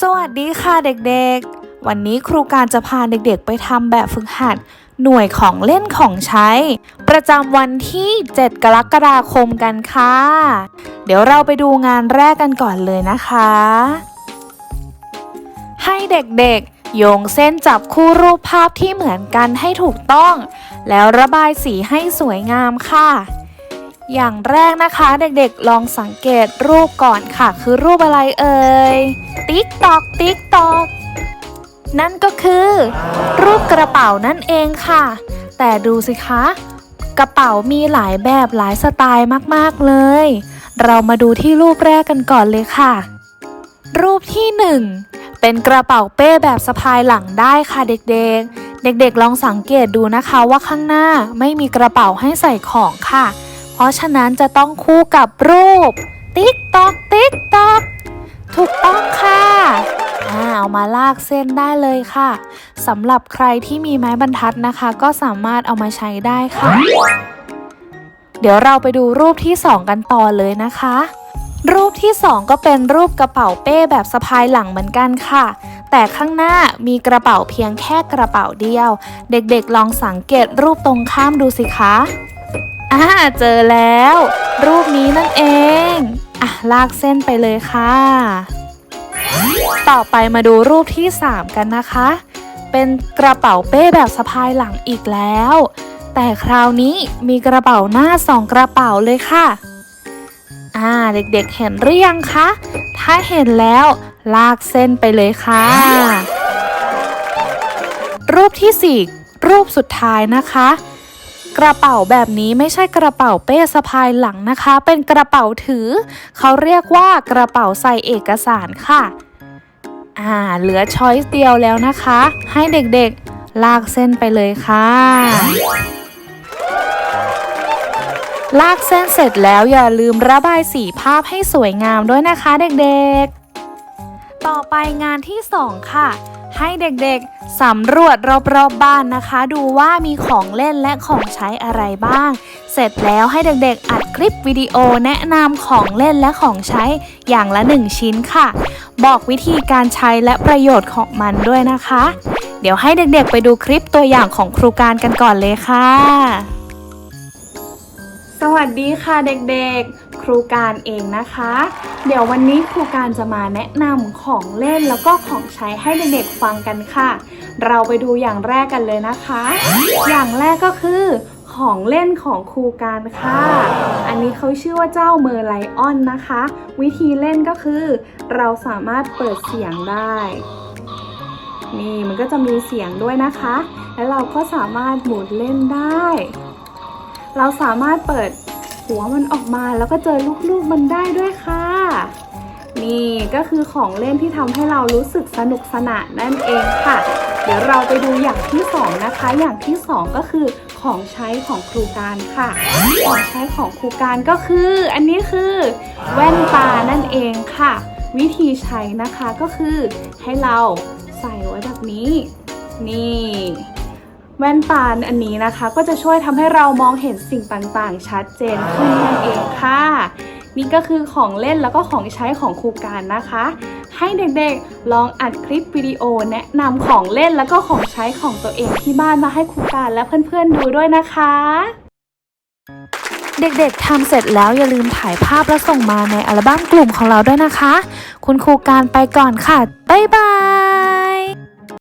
สวัสดีค่ะเด็กๆ วันนี้ครูการจะพาเด็กๆ ไปทำแบบฝึกหัด หน่วยของเล่นของใช้ ประจำวันที่ 7 กรกฎาคมกันค่ะ เดี๋ยวเราไปดูงานแรกกันก่อนเลยนะคะ ให้เด็กๆ โยงเส้นจับคู่รูปภาพที่เหมือนกันให้ถูกต้อง แล้วระบายสีให้สวยงามค่ะ อย่างแรกนะคะเด็กๆลองสังเกตรูปก่อนค่ะ คือรูปอะไรเอ่ยติ๊กตอกติ๊กตอกนั่นก็คือ รูปกระเป๋านั่นเองค่ะ แต่ดูสิคะ กระเป๋ามีหลายแบบหลายสไตล์มากๆเลย เรามาดูที่รูปแรกกันก่อนเลยค่ะ รูปที่หนึ่งเป็นกระเป๋าเป้แบบสะพายหลังได้ค่ะเด็กๆ เด็กๆลองสังเกตดูนะคะว่าข้างหน้าไม่มีกระเป๋าให้ใส่ของค่ะ เพราะฉะนั้นจะต้องคู่กับรูป ติ๊กตอกติ๊กตอกถูกต้องค่ะอ่าเอามาลากเส้นได้เลยค่ะสำหรับใครที่มีไม้บรรทัดนะคะ ก็สามารถเอามาใช้ได้ค่ะ เดี๋ยวเราไปดูรูปที่ 2 กันต่อเลยนะคะ รูปที่ 2 ก็เป็นรูปกระเป๋าเป้แบบสะพายหลังเหมือนกันค่ะ แต่ข้างหน้ามีกระเป๋าเพียงแค่กระเป๋าเดียว เด็กๆลองสังเกตรูปตรงข้ามดูสิคะ อ่าเจอแล้ว รูปนี้นั่นเอง อะ ลากเส้นไปเลยค่ะ ต่อไปมาดูรูปที่ 3 กันนะคะ เป็นกระเป๋าเป้แบบสะพายหลังอีกแล้ว แต่คราวนี้มีกระเป๋าหน้าสองกระเป๋าเลยค่ะ อ่า เด็กๆเห็นหรือยังคะ ถ้าเห็นแล้วลากเส้นไปเลยค่ะ รูปที่ 4 รูปสุดท้ายนะคะ กระเป๋าแบบนี้ไม่ใช่กระเป๋าเป้สะพายหลังนะคะ เป็นกระเป๋าถือ เขาเรียกว่ากระเป๋าใส่เอกสารค่ะ อ่า เหลือช้อยส์เดียวแล้วนะคะ ให้เด็กๆ ลากเส้นไปเลยค่ะ ลากเส้นเสร็จแล้วอย่าลืมระบายสีภาพให้สวยงามด้วยนะคะเด็กๆ ต่อไปงานที่ 2 ค่ะ ให้เด็กๆ สำรวจรอบๆบบ้านนะคะ ดูว่ามีของเล่นและของใช้อะไรบ้าง เสร็จแล้วให้เด็กๆ อัดคลิปวิดีโอแนะนำของเล่นและของใช้อย่างละ 1 ชิ้นค่ะ บอกวิธีการใช้และประโยชน์ของมันด้วยนะคะ เดี๋ยวให้เด็กๆ ไปดูคลิปตัวอย่างของครูการกันก่อนเลยค่ะ สวัสดีค่ะเด็กๆ ครูการเองนะคะ เดี๋ยววันนี้ครูการจะมาแนะนำของเล่นแล้วก็ของใช้ให้เด็กๆฟังกันค่ะ เราไปดูอย่างแรกกันเลยนะคะ อย่างแรกก็คือของเล่นของครูการค่ะ อันนี้เขาชื่อว่าเจ้าเมอร์ไลออนนะคะ วิธีเล่นก็คือ เราสามารถเปิดเสียงได้ นี่มันก็จะมีเสียงด้วยนะคะ แล้วเราก็สามารถหมุนเล่นได้ เราสามารถเปิด หัวมันออกมาแล้วก็เจอลูกๆมันได้ด้วยค่ะ นี่ก็คือของเล่นที่ทำให้เรารู้สึกสนุกสนานนั่นเองค่ะ เดี๋ยวเราไปดูอย่างที่สองนะคะ อย่างที่สองก็คือของใช้ของครูการค่ะ ของใช้ของครูการก็คือ อันนี้คือแว่นตานั่นเองค่ะ วิธีใช้นะคะก็คือให้เราใส่ไว้แบบนี้ นี่ แว่นตาอันนี้นะคะ ก็จะช่วยทำให้เรามองเห็นสิ่งต่างๆ ชัดเจนขึ้นนั่นเองค่ะ นี่ก็คือของเล่นแล้วก็ของใช้ของครูการนะคะ ให้เด็กๆลองอัดคลิปวิดีโอแนะนำของเล่นแล้วก็ของใช้ของตัวเองที่บ้านมาให้ครูการและเพื่อนๆดูด้วยนะคะ เด็กๆทำเสร็จแล้วอย่าลืมถ่ายภาพแล้วส่งมาในอัลบั้มกลุ่มของเราด้วยนะคะ คุณครูการไปก่อนค่ะ บ๊ายบาย